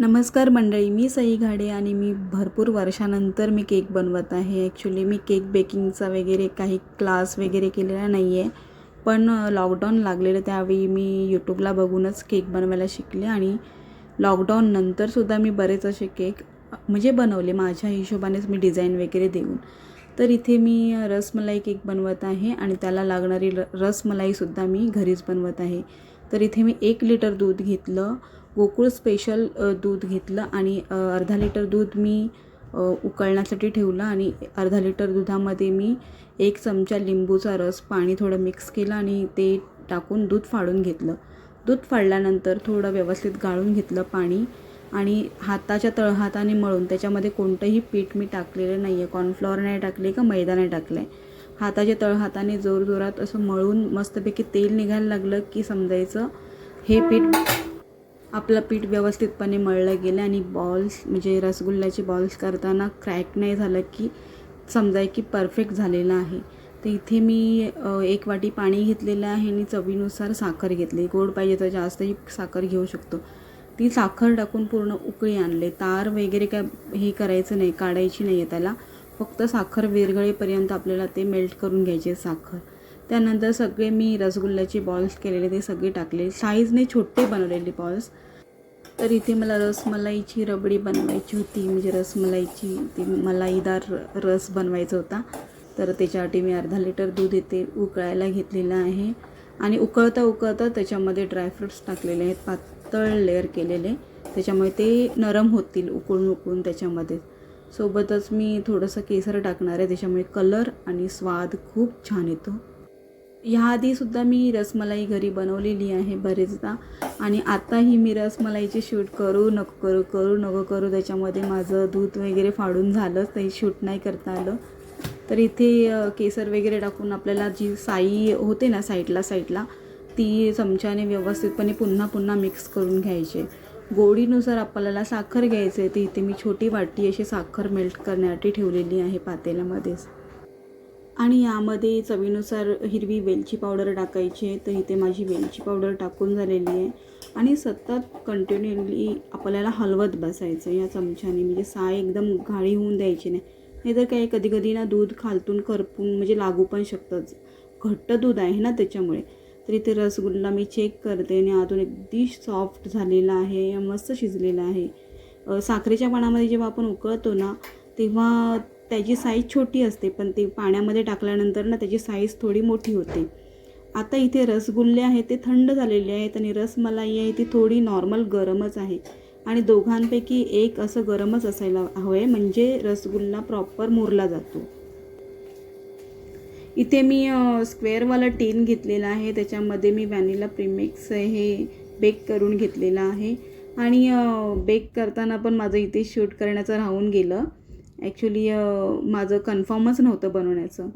नमस्कार मंडळी मी सई घाडे आणि मी भरपूर वर्षानंतर मी केक बनवत आहे. ॲक्च्युली मी केक बेकिंगचा वगैरे काही क्लास वगैरे केलेला नाही आहे पण लॉकडाऊन लागलेलं त्यावेळी मी यूट्यूबला बघूनच केक बनवायला शिकले आणि लॉकडाऊन नंतरसुद्धा मी बरेच असे केक म्हणजे बनवले. माझ्या हिशोबानेच मी डिझाईन वगैरे देऊन. तर इथे मी रसमलाई केक बनवत आहे आणि त्याला लागणारी र रसमलाईसुद्धा मी घरीच बनवत आहे. तर इथे मी एक लिटर दूध घेतलं. गोकुळ स्पेशल दूध घेतलं आणि अर्धा लिटर दूध मी उकळण्यासाठी ठेवलं आणि अर्धा लिटर दुधामध्ये मी एक चमचा लिंबूचा रस पाणी थोडं मिक्स केलं आणि ते टाकून दूध फाडून घेतलं. दूध फाडल्यानंतर थोडं व्यवस्थित गाळून घेतलं पाणी आणि हाताच्या तळहाताने मळून त्याच्यामध्ये कोणतंही पीठ मी टाकलेलं नाही आहे कॉर्नफ्लॉवर नाही टाकले का मैदा नाही टाकलं आहे हाताच्या तळहाताने जोरजोरात असं मळून मस्तपैकी तेल निघायला लागलं की समजायचं हे पीठ आपलं पीठ व्यवस्थितपणे मळलं गेलं आणि बॉल्स म्हणजे रसगुल्ल्याचे बॉल्स करताना क्रॅक नाही झालं की समजाय की परफेक्ट झालेलं आहे. तर इथे मी एक वाटी पाणी घेतलेलं आहे आणि चवीनुसार साखर घेतली. गोड पाहिजे तर जास्तही साखर घेऊ शकतो. ती साखर टाकून पूर्ण उकळी आणले. तार वगैरे काय हे करायचं नाही काढायची नाही आहे त्याला. फक्त साखर विरघळेपर्यंत आपल्याला ते मेल्ट करून घ्यायचे साखर. त्यानंतर सगळे मी रसगुल्ल्याचे बॉल्स केलेले ते सगळे टाकले. साईजने छोटे बनवलेले बॉल्स तर इथे मला रसमलाईची रबडी बनवायची होती. म्हणजे रसमलाईची ती मलाईदार रस बनवायचा होता. तर त्याच्यासाठी मी अर्धा लिटर दूध येते उकळायला घेतलेलं आहे. आणि उकळता उकळता त्याच्यामध्ये ड्रायफ्रुट्स टाकलेले आहेत. पातळ लेअर केलेले. त्याच्यामुळे ते नरम होतील उकळून उकळून त्याच्यामध्ये. सोबतच मी थोडंसं केसर टाकणार आहे. त्याच्यामुळे कलर आणि स्वाद खूप छान येतो. ह्याआधीसुद्धा मी रसमलाई घरी बनवलेली आहे बरेचदा. आणि आताही मी रसमलाईचे शूट करू नको करू करू नको करू. त्याच्यामध्ये माझं दूध वगैरे फाडून झालं ते शूट नाही करता आलं. तर इथे केसर वगैरे टाकून आपल्याला जी साई होते ना साईडला साईडला ती चमच्याने व्यवस्थितपणे पुन्हा पुन्हा मिक्स करून घ्यायचे. गोडीनुसार आपल्याला साखर घ्यायचे ती इथे मी छोटी वाटी अशी साखर मेल्ट करण्यासाठी ठेवलेली आहे पातेल्यामध्येच. आणि यामध्ये चवीनुसार हिरवी वेलची पावडर टाकायची आहे. तर इथे माझी वेलची पावडर टाकून झालेली आहे. आणि सतत कंटिन्युअली आपल्याला हलवत बसायचं या चमच्याने म्हणजे साय एकदम गाळी होऊन द्यायची नाही. नाहीतर काय कधी कधी ना दूध खालतून करपून म्हणजे लागू पण शकतंच. घट्ट दूध आहे ना त्याच्यामुळे. तर इथे रसगुल्ला मी चेक करते आणि आतून अगदी सॉफ्ट झालेला आहे. मस्त शिजलेला आहे. साखरेच्या पाण्यामध्ये जेव्हा आपण उकळतो ना तेव्हा त्याची साईज छोटी असते पण ते पाण्यामध्ये टाकल्यानंतर ना त्याची साईज थोडी मोठी होते. आता इथे रसगुल्ले आहेत ते थंड झालेले आहेत आणि रसमलाई आहे ती थोडी नॉर्मल गरमच आहे. आणि दोघांपैकी एक असं गरमच असायला हवं आहे म्हणजे रसगुल्ला प्रॉपर मुरला जातो. इथे मी स्क्वेअरवाला टीन घेतलेला आहे त्याच्यामध्ये मी व्हॅनिला प्रीमिक्स हे बेक करून घेतलेलं आहे. आणि बेक करताना पण माझं इथे शूट करण्याचं राहून गेलं. ॲक्च्युली माझं कन्फर्मच नव्हतं बनवण्याचं.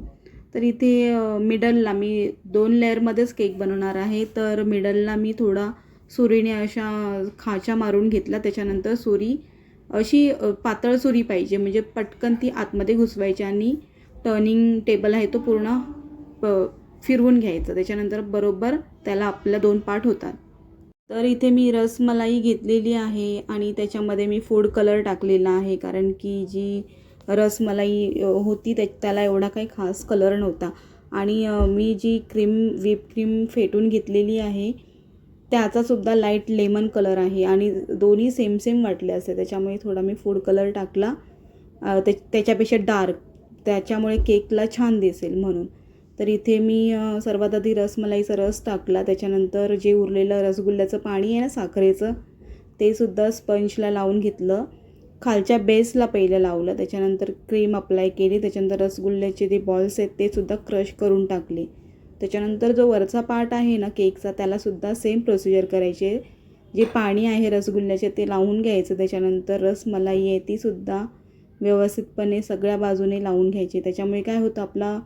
तर इथे मिडलला मी दोन लेअरमध्येच केक बनवणार आहे. तर मिडलला मी थोडा सुरीने अशा खाच्या मारून घेतला. त्याच्यानंतर सुरी अशी पातळ सुरी पाहिजे. म्हणजे पटकन ती आतमध्ये घुसवायची आणि टर्निंग टेबल आहे तो पूर्ण प- फिरवून घ्यायचा. त्याच्यानंतर बरोबर त्याला आपल्या दोन पार्ट होतात. तर इथे मी रसमलाई घेतलेली आहे आणि त्याच्यामध्ये मी फूड कलर टाकलेला आहे कारण की जी रसमलाई होती त्या त्याला एवढा काही खास कलर नव्हता. आणि मी जी क्रीम व्हिप क्रीम फेटून घेतलेली आहे त्याचासुद्धा लाइट लेमन कलर आहे आणि दोन्ही सेम सेम वाटले असते त्याच्यामुळे थोडा मी फूड कलर टाकला. त्या त्याच्यापेक्षा डार्क त्याच्यामुळे केकला छान दिसेल म्हणून. तर इथे मी सर्वात आधी रसमलाईचा रस टाकला. त्याच्यानंतर जे उरलेलं रसगुल्ल्याचं पाणी आहे ना साखरेचं ते सुद्धा स्पंजला लावून घेतलं. खालच्या बेसला पहिलं लावलं. त्याच्यानंतर क्रीम अप्लाय केली. त्याच्यानंतर रसगुल्ल्याचे जे बॉल्स आहेत ते सुद्धा क्रश करून टाकले. त्याच्यानंतर जो वरचा पार्ट आहे ना केकचा त्यालासुद्धा सेम प्रोसिजर करायचे. जे पाणी आहे रसगुल्ल्याचे ते लावून घ्यायचं. त्याच्यानंतर रसमलाई आहे तीसुद्धा व्यवस्थितपणे सगळ्या बाजूने लावून घ्यायची. त्याच्यामुळे काय होतं आपला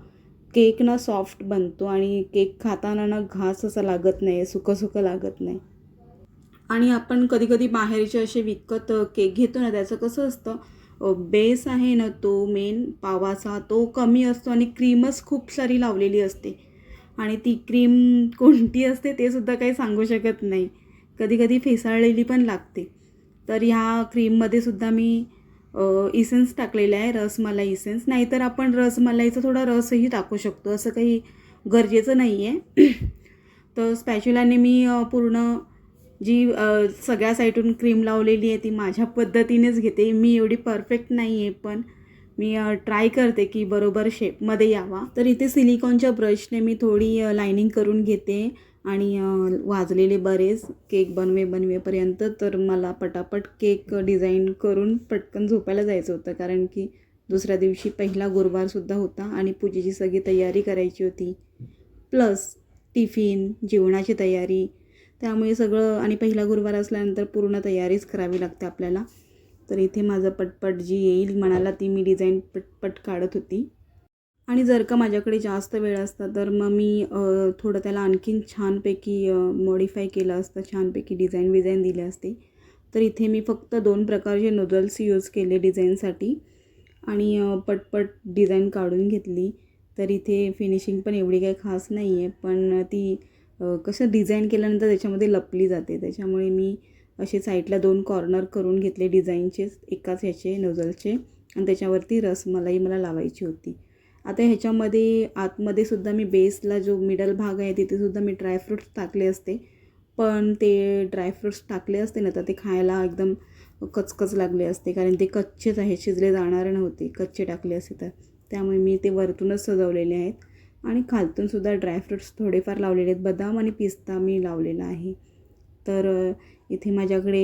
केक ना सॉफ्ट बनतो आणि केक खाताना ना घास असा लागत नाही सुकं सुकं लागत नाही. आणि आपण कधीकधी बाहेरचे असे विकत केक घेतो ना त्याचं कसं असतं बेस आहे ना तो मेन पावाचा तो कमी असतो आणि क्रीमच खूप सारी लावलेली असते. आणि ती क्रीम कोणती असते ते सुद्धा काही सांगू शकत नाही. कधीकधी फेसाळलेली पण लागते. तर ह्या क्रीममध्ये सुद्धा मी इसेन्स टाकलेला आहे रसमलाई इसेन्स नाहीतर आपण रसमलाईचा थोडा रसही टाकू शकतो असं काही गरजेचं नाही आहे तर स्पॅच्युलाने मी पूर्ण जी सगळ्या साईडून क्रीम लावलेली आहे ती माझ्या पद्धतीनेच घेते. मी एवढी परफेक्ट नाही आहे पण मी ट्राय करते की बरोबर शेपमध्ये यावा. तर इथे सिलिकॉनच्या ब्रशने मी थोडी लायनिंग करून घेते. आणि वाजलेले बरेच केक बनवे बनवेपर्यंत तर मला पटापट केक डिझाईन करून पटकन झोपायला जायचं होतं. कारण की दुसऱ्या दिवशी पहिला गुरुवारसुद्धा होता आणि पूजेची सगळी तयारी करायची होती. प्लस टिफिन जेवणाची तयारी. त्यामुळे सगळं आणि पहिला गुरुवार असल्यानंतर पूर्ण तयारीच करावी लागते आपल्याला. तर इथे माझं पटपट जी येईल मनाला ती मी डिझाईन पटपट काढत होती. आणि जर का माझ्याकडे जास्त वेळ असता तर मग मी थोडं त्याला आणखीन छानपैकी मॉडिफाय केलं असतं छानपैकी डिझाईन विझाईन दिले असते. तर इथे मी फक्त दोन प्रकारचे नूडल्स यूज केले डिझाईनसाठी आणि पटपट डिझाईन काढून घेतली. तर इथे फिनिशिंग पण एवढी काही खास नाही आहे पण ती कसं डिझाईन केल्यानंतर त्याच्यामध्ये लपली जाते. त्याच्यामुळे मी असे साईडला दोन कॉर्नर करून घेतले डिझाईनचे एकाच ह्याचे नोझलचे आणि त्याच्यावरती रसमलाई मला लावायची होती. आता ह्याच्यामध्ये आतमध्ये सुद्धा मी बेसला जो मिडल भाग आहे तिथे सुद्धा मी ड्रायफ्रूट्स टाकले असते. पण ते ड्रायफ्रूट्स टाकले असते ना तर ते खायला एकदम कचकच लागले असते. कारण ते कच्चेच आहे शिजले जाणारे नव्हते कच्चे टाकले असते तर. त्यामुळे मी ते वरतूनच सजवलेले आहेत. आणि खालतूनसुद्धा ड्रायफ्रूट्स थोडेफार लावलेले आहेत. बदाम आणि पिस्ता मी लावलेला आहे. तर इथे माझ्याकडे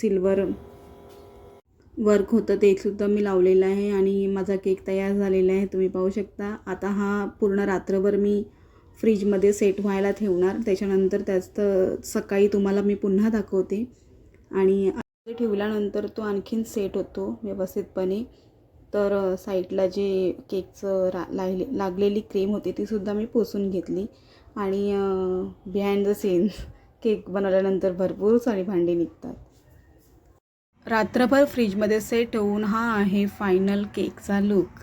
सिल्वर वर्क होतं ते सुद्धा मी लावलेलं आहे आणि माझा केक तयार झालेला आहे तुम्ही पाहू शकता. आता हा पूर्ण रात्रभर मी फ्रीजमध्ये सेट व्हायला ठेवणार. त्याच्यानंतर त्याचं सकाळी तुम्हाला मी पुन्हा दाखवते. आणि ठेवल्यानंतर तो आणखीन सेट होतो व्यवस्थितपणे. तर साईडला जे केकचं रा लागले लागलेली क्रीम होती तीसुद्धा मी पोसून घेतली. आणि बिहाइंड द सीन्स केक बनवल्यानंतर भरपूर सारी भांडी निघतात. रात्रभर फ्रीजमध्ये सेट होऊन हा आहे फायनल केकचा लुक.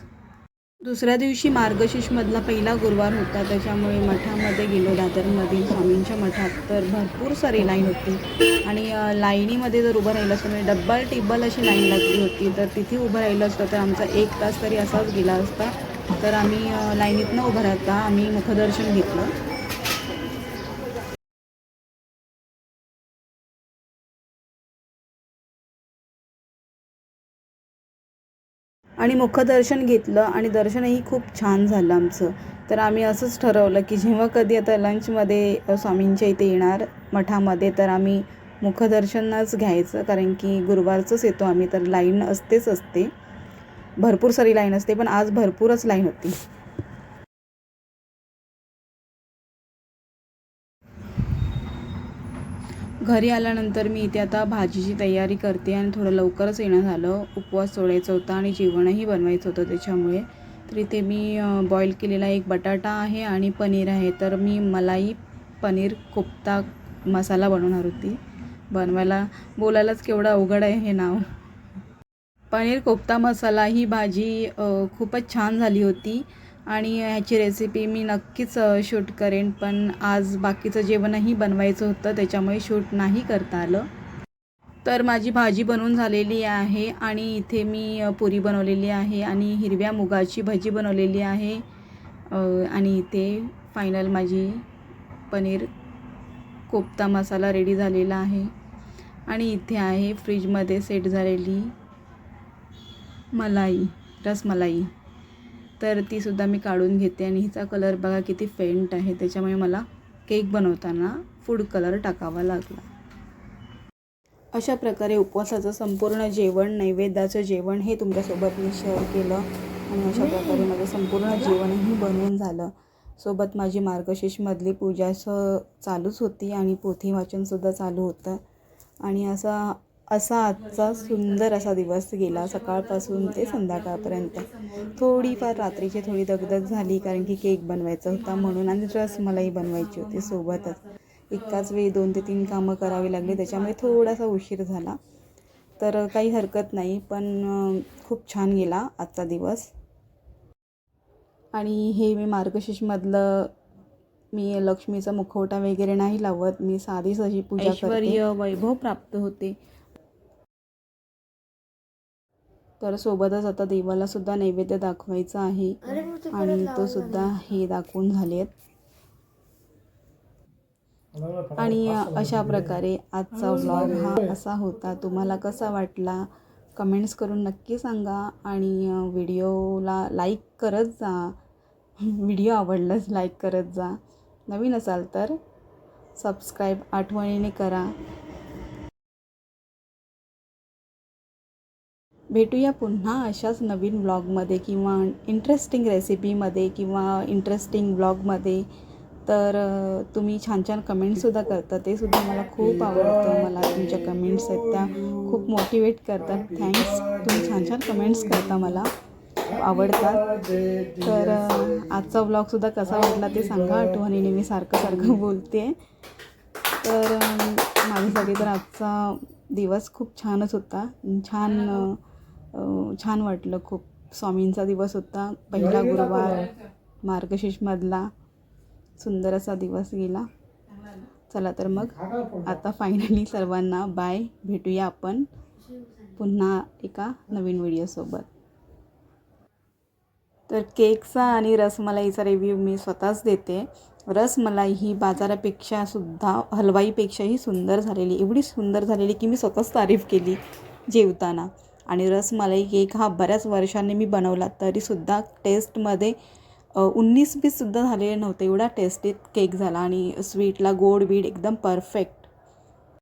दुसऱ्या दिवशी मार्गशीर्षमधला पहिला गुरुवार होता त्याच्यामुळे मठामध्ये गेलो. दादरमधील स्वामींच्या मठात तर भरपूर सारी लाईन होती. आणि लाईनीमध्ये जर उभं राहिलं असतं म्हणजे डब्बल टिब्बल अशी लाईन लागली होती तर तिथे उभं राहिलं असतं तर आमचा एक तास तरी असाच गेला असता. तर आम्ही लाईनीतनं उभं राहता आम्ही मुखदर्शन घेतलं. आणि मुखदर्शन घेतलं आणि दर्शनही खूप छान झालं आमचं. तर आम्ही असंच ठरवलं की जेव्हा कधी आता लंचमध्ये स्वामींच्या इथे येणार मठामध्ये तर आम्ही मुखदर्शनच घ्यायचं कारण की गुरुवारचंच येतो आम्ही तर लाईन असतेच असते. भरपूर सारी लाईन असते पण आज भरपूरच लाईन होती. घरी आल्यानंतर मी इथे आता भाजीची तयारी करते आणि थोडं लवकरच येणं झालं. उपवास सोडायचा होता आणि जेवणही बनवायचं होतं त्याच्यामुळे. तर इथे मी बॉईल केलेला एक बटाटा आहे आणि पनीर आहे. तर मी मलाई पनीर कोफ्ता मसाला बनवणार होती. बनवायला बोलायलाच केवढं अवघड आहे हे नाव. पनीर कोफ्ता मसाला ही भाजी खूपच छान झाली होती. आणि ह्याची रेसिपी मी नक्कीच शूट करेन. पण आज बाकीचं जेवणही बनवायचं होतं त्याच्यामुळे शूट नाही करता आलं. तर माझी भाजी बनवून झालेली आहे आणि इथे मी पुरी बनवलेली आहे आणि हिरव्या मुगाची भजी बनवलेली आहे. आणि इथे फायनल माझी पनीर कोफ्ता मसाला रेडी झालेला आहे. आणि इथे आहे फ्रीजमध्ये सेट झालेली मलाई रसमलाई. तर तीसुद्धा मी काढून घेते आणि हिचा कलर बघा किती फेंट आहे. त्याच्यामुळे मला केक बनवताना फूड कलर टाकावा लागला. अशा प्रकारे उपवासाचं संपूर्ण जेवण नैवेद्याचं जेवण हे तुमच्यासोबत मी शेअर केलं आणि अशा प्रकारे माझं संपूर्ण जेवणही बनवून झालं. सोबत माझी मार्गशीर्षमधली पूजा असं चालूच होती आणि पोथी वाचनसुद्धा चालू होतं. आणि असा असा आजचा सुंदर असा दिवस गेला सकाळपासून ते संध्याकाळपर्यंत. थोडीफार रात्रीची थोडी दगदग झाली कारण की केक बनवायचा होता म्हणून आणि रसमलाई बनवायची होती सोबतच. एकाच वेळी दोन ते तीन कामं करावी लागली त्याच्यामुळे थोडासा उशीर झाला. तर काही हरकत नाही पण खूप छान गेला आजचा दिवस. आणि हे मी मार्गशीर्षमधलं मी लक्ष्मीचा मुखवटा वगैरे नाही लावत मी साधीच अशी पूजा ऐश्वर्य वैभव प्राप्त होते. तर सोबतच आता देवाला सुद्धा नैवेद्य दाखवायचा आहे. आणि तो सुद्धा हे दाखवून झालेत. आणि अशा प्रकारे आजचा व्लॉग हा असा होता. तुम्हाला कसा वाटला? कमेंट्स करून नक्की सांगा. आणि व्हिडिओला लाईक करत जा. व्हिडिओ आवडलाच लाईक करत जा. नवीन असाल तर सबस्क्राईब आठवणीने करा. भेटूया पुन्हा अशाच नवीन ब्लॉगमध्ये किंवा इंटरेस्टिंग रेसिपीमध्ये किंवा इंटरेस्टिंग ब्लॉगमध्ये तर तुम्ही छान छान कमेंट्ससुद्धा करता. ते सुद्धा मला खूप आवडतं. मला तुमच्या कमेंट्स आहेत त्या खूप मोटिवेट करतात. थँक्स तुम्ही छान छान कमेंट्स करता मला. आवडतात. तर आजचा ब्लॉगसुद्धा कसा वाटला ते सांगा. आठवणीने मी सारखं सारखं बोलते. तर माझ्यासाठी तर आजचा दिवस खूप छानच होता. छान छान वाटलं खूप. स्वामींचा दिवस होता. पहिला गुरुवार. मार्गशीर्षमधला. सुंदर असा दिवस गेला. चला तर मग आता फायनली सर्वांना बाय भेटूया आपण पुन्हा एका नवीन व्हिडिओसोबत तर केकचा आणि रसमलाईचा रिव्ह्यू मी स्वतःच देते. रसमलाई ही बाजारापेक्षा सुद्धा हलवाईपेक्षाही सुंदर झालेली एवढी सुंदर झालेली की मी स्वतःच तारीफ केली. जेवताना. आणि रसमलाई केक हा बऱ्याच वर्षांनी मी बनवला तरीसुद्धा टेस्टमध्ये उन्नीस बीससुद्धा झालेले नव्हते. एवढा टेस्टी केक झाला आणि स्वीटला गोड बीड एकदम परफेक्ट